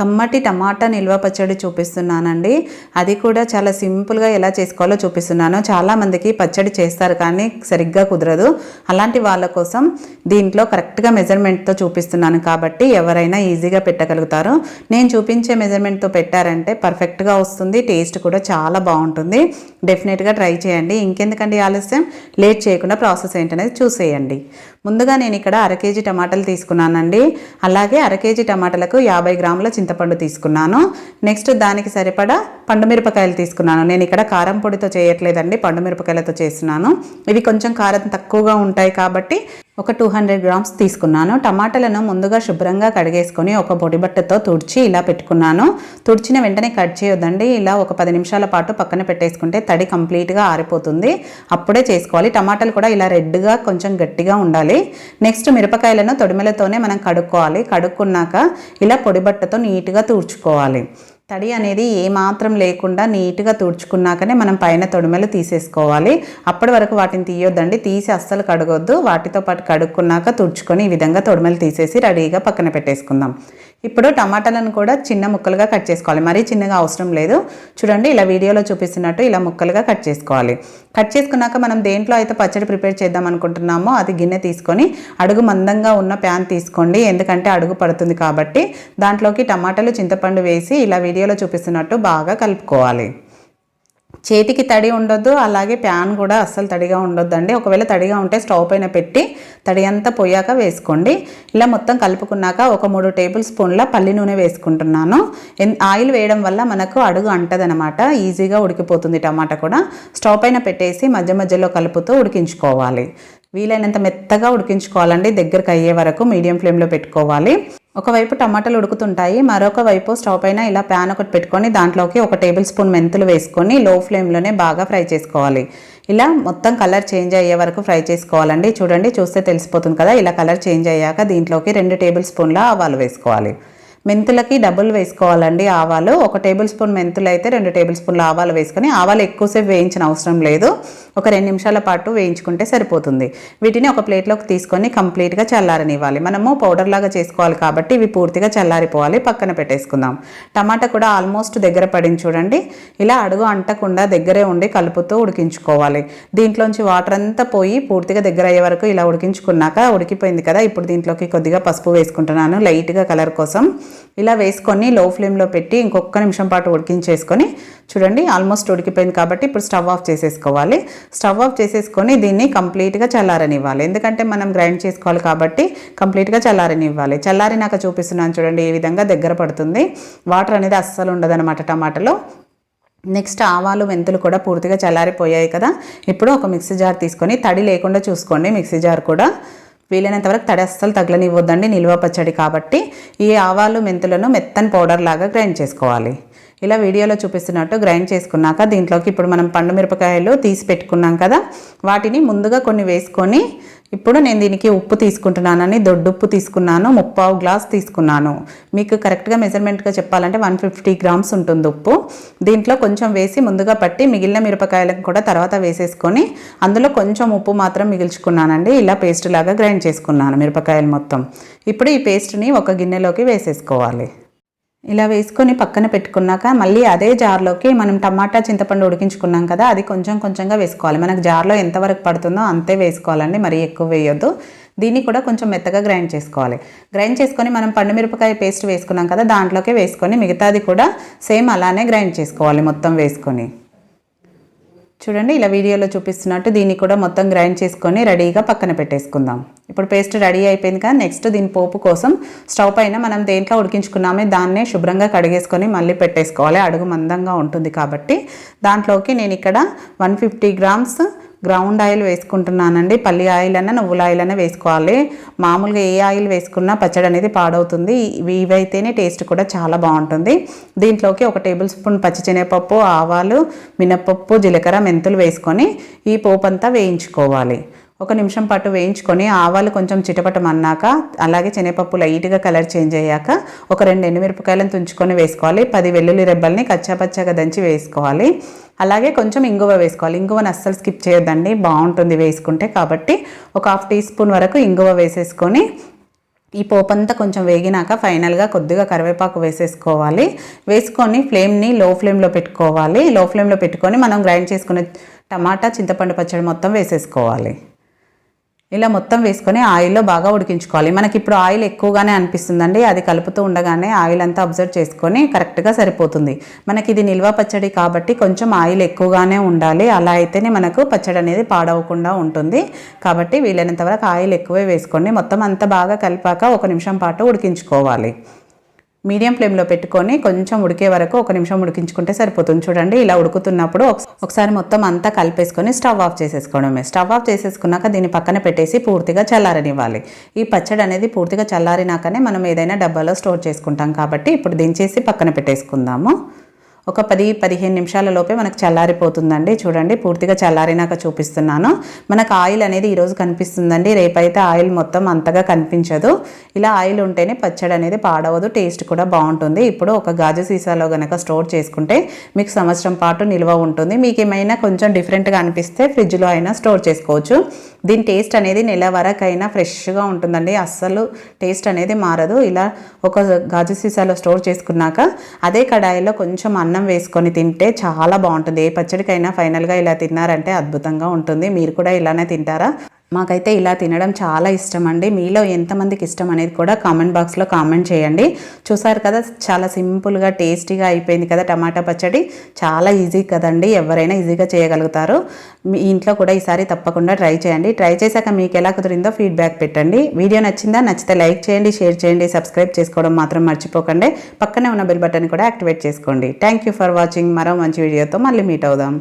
కమ్మటి టమాటా నిల్వ పచ్చడి చూపిస్తున్నానండి. అది కూడా చాలా సింపుల్గా ఎలా చేసుకోవాలో చూపిస్తున్నాను. చాలామందికి పచ్చడి చేస్తారు కానీ సరిగ్గా కుదరదు. అలాంటి వాళ్ళ కోసం దీంట్లో కరెక్ట్గా మెజర్మెంట్తో చూపిస్తున్నాను కాబట్టి ఎవరైనా ఈజీగా పెట్టగలుగుతారు. నేను చూపించే మెజర్మెంట్తో పెట్టారంటే పర్ఫెక్ట్గా వస్తుంది. టేస్ట్ కూడా చాలా బాగుంటుంది. డెఫినెట్గా ట్రై చేయండి. ఇంకెందుకండి ఆలస్యం? లేట్ చేయకుండా ప్రాసెస్ ఏంటనేది చూసేయండి. ముందుగా నేను ఇక్కడ అర కేజీ టమాటాలు తీసుకున్నానండి. అలాగే అర కేజీ టమాటాలకు యాభై గ్రాముల చింతపండు తీసుకున్నాను. నెక్స్ట్ దానికి సరిపడా పండు మిరపకాయలు తీసుకున్నాను. నేను ఇక్కడ కారం పొడితో చేయట్లేదండి పండు మిరపకాయలతో చేస్తున్నాను. ఇవి కొంచెం కారం తక్కువగా ఉంటాయి కాబట్టి ఒక టూ హండ్రెడ్ గ్రామ్స్ తీసుకున్నాను. టమాటాలను ముందుగా శుభ్రంగా కడిగేసుకొని ఒక పొడి బట్టతో తుడిచి ఇలా పెట్టుకున్నాను. తుడిచిన వెంటనే కట్ చేయొద్దండి. ఇలా ఒక పది నిమిషాల పాటు పక్కన పెట్టేసుకుంటే తడి కంప్లీట్గా ఆరిపోతుంది. అప్పుడే చేసుకోవాలి. టమాటాలు కూడా ఇలా రెడ్గా కొంచెం గట్టిగా ఉండాలి. నెక్స్ట్ మిరపకాయలను తొడిమెలతోనే మనం కడుక్కోవాలి. కడుక్కున్నాక ఇలా పొడి బట్టతో నీట్గా తుడుచుకోవాలి. తడి అనేది ఏమాత్రం లేకుండా నీట్గా తుడుచుకున్నాకనే మనం పైన తొడిమెలు తీసేసుకోవాలి. అప్పటి వరకు వాటిని తీయొద్దండి. తీసి అస్సలు కడగొద్దు. వాటితో పాటు కడుక్కున్నాక తుడుచుకొని ఈ విధంగా తొడిమెలు తీసేసి రెడీగా పక్కన పెట్టేసుకుందాం. ఇప్పుడు టమాటాలను కూడా చిన్న ముక్కలుగా కట్ చేసుకోవాలి. మరీ చిన్నగా అవసరం లేదు. చూడండి ఇలా వీడియోలో చూపిస్తున్నట్టు ఇలా ముక్కలుగా కట్ చేసుకోవాలి. కట్ చేసుకున్నాక మనం దేంట్లో అయితే పచ్చడి ప్రిపేర్ చేద్దాం అనుకుంటున్నామో అది గిన్నె తీసుకొని అడుగు మందంగా ఉన్న ప్యాన్ తీసుకోండి. ఎందుకంటే అడుగు పడుతుంది కాబట్టి దాంట్లోకి టమాటాలు చింతపండు వేసి ఇలా వీడియోలో చూపిస్తున్నట్టు బాగా కలుపుకోవాలి. చేతికి తడి ఉండొద్దు అలాగే ప్యాన్ కూడా అస్సలు తడిగా ఉండొద్దండి. ఒకవేళ తడిగా ఉంటే స్టవ్ పైన పెట్టి తడి అంతా పోయాక వేసుకోండి. ఇలా మొత్తం కలుపుకున్నాక ఒక మూడు టేబుల్ స్పూన్ల పల్లి నూనె వేసుకుంటున్నాను. ఆయిల్ వేయడం వల్ల మనకు అడుగు అంటదనమాట ఈజీగా ఉడికిపోతుంది టమాటా కూడా. స్టవ్ పైన పెట్టేసి మధ్య మధ్యలో కలుపుతూ ఉడికించుకోవాలి. వీలైనంత మెత్తగా ఉడికించుకోవాలండి. దగ్గరకు అయ్యే వరకు మీడియం ఫ్లేమ్లో పెట్టుకోవాలి. ఒకవైపు టమాటాలు ఉడుకుతుంటాయి మరొక వైపు స్టవ్ పైన ఇలా ప్యాన్ ఒకటి పెట్టుకొని దాంట్లోకి ఒక టేబుల్ స్పూన్ మెంతులు వేసుకొని లో ఫ్లేమ్లోనే బాగా ఫ్రై చేసుకోవాలి. ఇలా మొత్తం కలర్ చేంజ్ అయ్యే వరకు ఫ్రై చేసుకోవాలండి. చూడండి చూస్తే తెలిసిపోతుంది కదా ఇలా కలర్ చేంజ్ అయ్యాక దీంట్లోకి రెండు టేబుల్ స్పూన్ల ఆవాలు వేసుకోవాలి. మెంతులకి డబుల్ వేసుకోవాలండి ఆవాలు. ఒక టేబుల్ స్పూన్ మెంతులు అయితే రెండు టేబుల్ స్పూన్లు ఆవాలు వేసుకొని ఆవాలు ఎక్కువసేపు వేయించిన అవసరం లేదు. ఒక రెండు నిమిషాల పాటు వేయించుకుంటే సరిపోతుంది. వీటిని ఒక ప్లేట్లోకి తీసుకొని కంప్లీట్గా చల్లారనివ్వాలి. మనము పౌడర్ లాగా చేసుకోవాలి కాబట్టి ఇవి పూర్తిగా చల్లారిపోవాలి. పక్కన పెట్టేసుకుందాం. టమాటా కూడా ఆల్మోస్ట్ దగ్గర పడింది చూడండి. ఇలా అడుగు అంటకుండా దగ్గరే ఉండి కలుపుతూ ఉడికించుకోవాలి. దీంట్లోంచి వాటర్ అంతా పోయి పూర్తిగా దగ్గర అయ్యే వరకు ఇలా ఉడికించుకున్నాక ఉడికిపోయింది కదా. ఇప్పుడు దీంట్లోకి కొద్దిగా పసుపు వేసుకుంటున్నాను లైట్గా కలర్ కోసం. ఇలా వేసుకొని లో ఫ్లేమ్లో పెట్టి ఇంకొక నిమిషం పాటు ఉడికించేసుకొని చూడండి ఆల్మోస్ట్ ఉడికిపోయింది కాబట్టి ఇప్పుడు స్టవ్ ఆఫ్ చేసేసుకోవాలి. స్టవ్ ఆఫ్ చేసేసుకొని దీన్ని కంప్లీట్గా చల్లారనివ్వాలి. ఎందుకంటే మనం గ్రైండ్ చేసుకోవాలి కాబట్టి కంప్లీట్గా చల్లారనివ్వాలి. చల్లారినాక చూపిస్తున్నాను చూడండి ఈ విధంగా దగ్గర పడుతుంది. వాటర్ అనేది అస్సలు ఉండదన్నమాట టమాటాలో. నెక్స్ట్ ఆవాలు మెంతులు కూడా పూర్తిగా చల్లారిపోయాయి కదా. ఇప్పుడు ఒక మిక్సీ జార్ తీసుకొని తడి లేకుండా చూసుకోండి మిక్సీ జార్ కూడా. వీలైనంత వరకు తడి అస్సలు తగలనివ్వద్దండి నిల్వ పచ్చడి కాబట్టి ఈ ఆవాలు మెంతులను మెత్తని పౌడర్ లాగా గ్రైండ్ చేసుకోవాలి. ఇలా వీడియోలో చూపిస్తున్నట్టు గ్రైండ్ చేసుకున్నాక దీంట్లోకి ఇప్పుడు మనం పండు మిరపకాయలు తీసి పెట్టుకున్నాం కదా వాటిని ముందుగా కొన్ని వేసుకొని ఇప్పుడు నేను దీనికి ఉప్పు తీసుకుంటున్నానని దొడ్డుప్పు తీసుకున్నాను ముప్పావు గ్లాస్ తీసుకున్నాను. మీకు కరెక్ట్గా మెజర్మెంట్గా చెప్పాలంటే వన్ ఫిఫ్టీ గ్రామ్స్ ఉంటుంది ఉప్పు. దీంట్లో కొంచెం వేసి ముందుగా పట్టి మిగిలిన మిరపకాయలకు కూడా తర్వాత వేసేసుకొని అందులో కొంచెం ఉప్పు మాత్రం మిగిల్చుకున్నానండి. ఇలా పేస్ట్ లాగా గ్రైండ్ చేసుకున్నాను మిరపకాయలు మొత్తం. ఇప్పుడు ఈ పేస్ట్ని ఒక గిన్నెలోకి వేసేసుకోవాలి. ఇలా వేసుకొని పక్కన పెట్టుకున్నాక మళ్ళీ అదే జార్లోకి మనం టమాటా చింతపండు ఉడికించుకున్నాం కదా అది కొంచెం కొంచెంగా వేసుకోవాలి. మనకు జార్లో ఎంతవరకు పడుతుందో అంతే వేసుకోవాలండి మరీ ఎక్కువ వేయొద్దు. దీన్ని కూడా కొంచెం మెత్తగా గ్రైండ్ చేసుకోవాలి. గ్రైండ్ చేసుకొని మనం పండు మిరపకాయ పేస్ట్ వేసుకున్నాం కదా దాంట్లోకి వేసుకొని మిగతాది కూడా సేమ్ అలానే గ్రైండ్ చేసుకోవాలి మొత్తం వేసుకొని. చూడండి ఇలా వీడియోలో చూపిస్తున్నట్టు దీన్ని కూడా మొత్తం గ్రైండ్ చేసుకొని రెడీగా పక్కన పెట్టేసుకుందాం. ఇప్పుడు పేస్ట్ రెడీ అయిపోయింది కానీ నెక్స్ట్ దీని పోపు కోసం స్టవ్ పైన మనం దేంట్లో ఉడికించుకున్నామే దాన్నే శుభ్రంగా కడిగేసుకొని మళ్ళీ పెట్టేసుకోవాలి. అడుగు మందంగా ఉంటుంది కాబట్టి దాంట్లోకి నేను ఇక్కడ one fifty grams ground oil వేసుకుంటున్నానండి. పల్లి ఆయిల్ అన్న నువ్వుల ఆయిల్ అన్న వేసుకోవాలి. మామూలుగా ఏ ఆయిల్ వేసుకున్నా పచ్చడి అనేది పాడవుతుంది. ఇవి ఇవైతేనే టేస్ట్ కూడా చాలా బాగుంటుంది. దీంట్లోకి ఒక టేబుల్ స్పూన్ పచ్చిశనగపప్పు ఆవాలు మినపప్పు జీలకర్ర మెంతులు వేసుకొని ఈ పోపు అంతా వేయించుకోవాలి. ఒక నిమిషం పాటు వేయించుకొని ఆవాలు కొంచెం చిటపటమన్నాక అలాగే శనగపప్పు లైట్గా కలర్ చేంజ్ అయ్యాక ఒక రెండు ఎండుమిరపకాయలను తుంచుకొని వేసుకోవాలి. పది వెల్లుల్లి రెబ్బల్ని కచ్చాపచ్చాగా దంచి వేసుకోవాలి. అలాగే కొంచెం ఇంగువ వేసుకోవాలి. ఇంగువని అస్సలు స్కిప్ చేయొద్దండి. బాగుంటుంది వేసుకుంటే కాబట్టి ఒక హాఫ్ టీ స్పూన్ వరకు ఇంగువ వేసేసుకొని ఈ పోపంతా కొంచెం వేగినాక ఫైనల్గా కొద్దిగా కరివేపాకు వేసేసుకోవాలి. వేసుకొని ఫ్లేమ్ని లో ఫ్లేమ్లో పెట్టుకోవాలి. లో ఫ్లేమ్లో పెట్టుకొని మనం గ్రైండ్ చేసుకునే టమాటా చింతపండు పచ్చడి మొత్తం వేసేసుకోవాలి. ఇలా మొత్తం వేసుకొని ఆయిల్లో బాగా ఉడికించుకోవాలి. మనకి ఇప్పుడు ఆయిల్ ఎక్కువగానే అనిపిస్తుందండి. అది కలుపుతూ ఉండగానే ఆయిల్ అంతా అబ్జర్వ్ చేసుకొని కరెక్ట్గా సరిపోతుంది. మనకి ఇది నిల్వ పచ్చడి కాబట్టి కొంచెం ఆయిల్ ఎక్కువగానే ఉండాలి. అలా అయితేనే మనకు పచ్చడి అనేది పాడవకుండా ఉంటుంది. కాబట్టి వీలైనంత వరకు ఆయిల్ ఎక్కువే వేసుకోండి మొత్తం అంతా బాగా కలిపాక ఒక నిమిషం పాటు ఉడికించుకోవాలి. మీడియం ఫ్లేమ్లో పెట్టుకొని కొంచెం ఉడికే వరకు ఒక నిమిషం ఉడికించుకుంటే సరిపోతుంది. చూడండి ఇలా ఉడుకుతున్నప్పుడు ఒకసారి మొత్తం అంతా కలిపేసుకొని స్టవ్ ఆఫ్ చేసేసుకోవడమే. స్టవ్ ఆఫ్ చేసేసుకున్నాక దీన్ని పక్కన పెట్టేసి పూర్తిగా చల్లారనివ్వాలి. ఈ పచ్చడి అనేది పూర్తిగా చల్లారినాకనే మనం ఏదైనా డబ్బాలో స్టోర్ చేసుకుంటాం కాబట్టి ఇప్పుడు దించేసి పక్కన పెట్టేసుకుందాము. ఒక పది పదిహేను నిమిషాల లోపే మనకు చల్లారిపోతుందండి. చూడండి పూర్తిగా చల్లారినాక చూపిస్తున్నాను. మనకు ఆయిల్ అనేది ఈరోజు కనిపిస్తుందండి. రేపైతే ఆయిల్ మొత్తం అంతగా కనిపించదు. ఇలా ఆయిల్ ఉంటేనే పచ్చడి అనేది పాడవదు టేస్ట్ కూడా బాగుంటుంది. ఇప్పుడు ఒక గాజు సీసాలో కనుక స్టోర్ చేసుకుంటే మీకు సంవత్సరం పాటు నిల్వ ఉంటుంది. మీకు ఏమైనా కొంచెం డిఫరెంట్గా అనిపిస్తే ఫ్రిడ్జ్లో అయినా స్టోర్ చేసుకోవచ్చు. దీని టేస్ట్ అనేది నెల వరకైనా ఫ్రెష్గా ఉంటుందండి. అస్సలు టేస్ట్ అనేది మారదు. ఇలా ఒక గాజు సీసాలో స్టోర్ చేసుకున్నాక అదే కడాయిలో కొంచెం అన్నం వేసుకొని తింటే చాలా బాగుంటుంది. ఏ పచ్చడికైనా ఫైనల్గా ఇలా తిన్నారంటే అద్భుతంగా ఉంటుంది. మీరు కూడా ఇలానే తింటారా? మాకైతే ఇలా తినడం చాలా ఇష్టం అండి మీలో ఎంతమందికి ఇష్టం అనేది కూడా కామెంట్ బాక్స్లో కామెంట్ చేయండి. చూసారు కదా చాలా సింపుల్గా టేస్టీగా అయిపోయింది కదా టమాటా పచ్చడి. చాలా ఈజీ కదండి ఎవరైనా ఈజీగా చేయగలుగుతారు. మీ ఇంట్లో కూడా ఈసారి తప్పకుండా ట్రై చేయండి. ట్రై చేశాక మీకు ఎలా కుదిరిందో ఫీడ్బ్యాక్ పెట్టండి. వీడియో నచ్చిందా నచ్చితే లైక్ చేయండి షేర్ చేయండి సబ్స్క్రైబ్ చేసుకోవడం మాత్రం మర్చిపోకండి. పక్కనే ఉన్న బెల్ బటన్ కూడా యాక్టివేట్ చేసుకోండి. Thank you for watching. మరో మంచి వీడియోతో మళ్ళీ మీట్ అవుదాం.